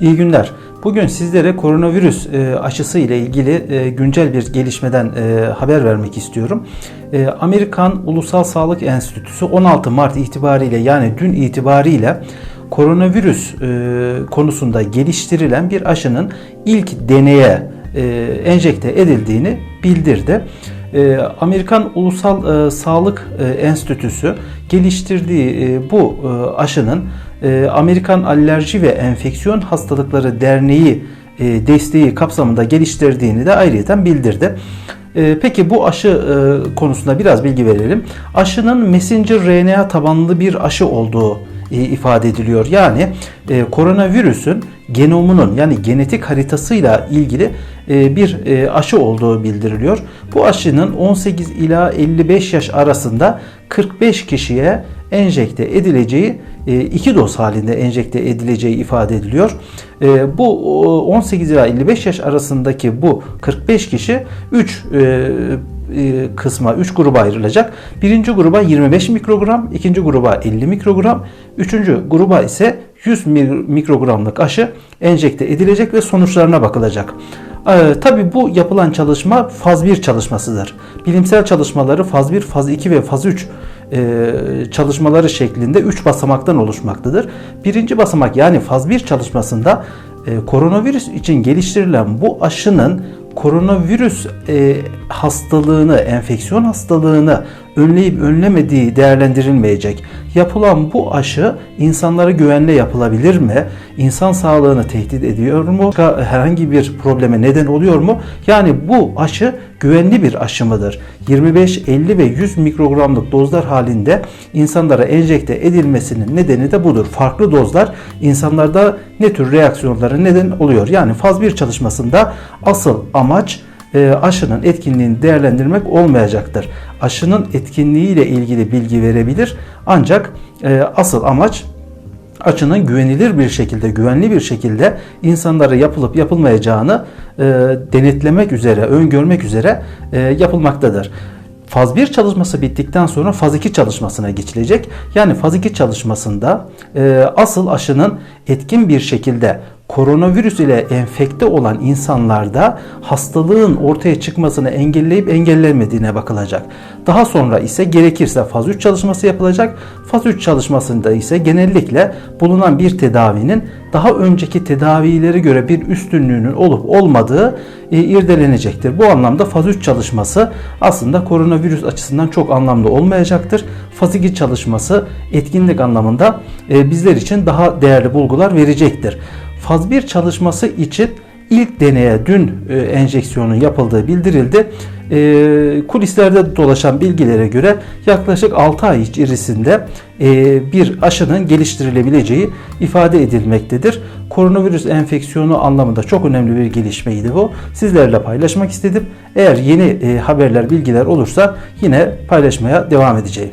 İyi günler. Bugün sizlere koronavirüs e, aşısı ile ilgili e, güncel bir gelişmeden e, haber vermek istiyorum. Amerikan Ulusal Sağlık Enstitüsü 16 Mart itibariyle yani dün itibariyle koronavirüs konusunda geliştirilen bir aşının ilk deneye enjekte edildiğini bildirdi. E, Amerikan Ulusal e, Sağlık e, Enstitüsü geliştirdiği e, bu aşının Amerikan Alerji ve Enfeksiyon Hastalıkları Derneği desteği kapsamında geliştirdiğini de ayrıyeten bildirdi. Peki bu aşı konusunda biraz bilgi verelim. Aşının messenger RNA tabanlı bir aşı olduğu ifade ediliyor. Yani e, koronavirüsün genomunun yani genetik haritasıyla ilgili e, bir e, aşı olduğu bildiriliyor. Bu aşının 18 ila 55 yaş arasında 45 kişiye enjekte edileceği e, iki doz halinde enjekte edileceği ifade ediliyor. E, Bu o, 18 ila 55 yaş arasındaki bu 45 kişi 3 e, kısma 3 gruba ayrılacak. Birinci gruba 25 mikrogram, ikinci gruba 50 mikrogram, üçüncü gruba ise 100 mikrogramlık aşı enjekte edilecek ve sonuçlarına bakılacak. Ee, Tabi bu yapılan çalışma faz 1 çalışmasıdır. Bilimsel çalışmaları faz 1, faz 2 ve faz 3 e, çalışmaları şeklinde 3 basamaktan oluşmaktadır. Birinci basamak yani faz 1 çalışmasında e, koronavirüs için geliştirilen bu aşının koronavirüs e, hastalığını, enfeksiyon hastalığını önleyip önlemediği değerlendirilmeyecek. Yapılan bu aşı insanlara güvenle yapılabilir mi? İnsan sağlığını tehdit ediyor mu? Herhangi bir probleme neden oluyor mu? Yani bu aşı güvenli bir aşı mıdır? 25, 50 ve 100 mikrogramlık dozlar halinde insanlara enjekte edilmesinin nedeni de budur. Farklı dozlar insanlarda ne tür reaksiyonlara neden oluyor? Yani faz 1 çalışmasında asıl amaç e, aşının etkinliğini değerlendirmek olmayacaktır. Aşının etkinliği ile ilgili bilgi verebilir ancak e, asıl amaç aşının güvenilir bir şekilde, güvenli bir şekilde insanlara yapılıp yapılmayacağını e, denetlemek üzere, öngörmek üzere yapılmaktadır. Faz 1 çalışması bittikten sonra faz 2 çalışmasına geçilecek. Yani faz 2 çalışmasında asıl aşının etkin bir şekilde koronavirüs ile enfekte olan insanlarda hastalığın ortaya çıkmasını engelleyip engellemediğine bakılacak. Daha sonra ise gerekirse faz 3 çalışması yapılacak. Faz 3 çalışmasında ise genellikle bulunan bir tedavinin daha önceki tedavilere göre bir üstünlüğünün olup olmadığı e, irdelenecektir. Bu anlamda faz 3 çalışması aslında koronavirüs açısından çok anlamlı olmayacaktır. Faz 2 çalışması etkinlik anlamında e, bizler için daha değerli bulgular verecektir. Faz 1 çalışması için ilk deneye dün e, enjeksiyonun yapıldığı bildirildi. E, kulislerde dolaşan bilgilere göre yaklaşık 6 ay içerisinde e, bir aşının geliştirilebileceği ifade edilmektedir. Koronavirüs enfeksiyonu anlamında çok önemli bir gelişmeydi bu. Sizlerle paylaşmak istedim. Eğer yeni e, haberler, bilgiler olursa yine paylaşmaya devam edeceğim.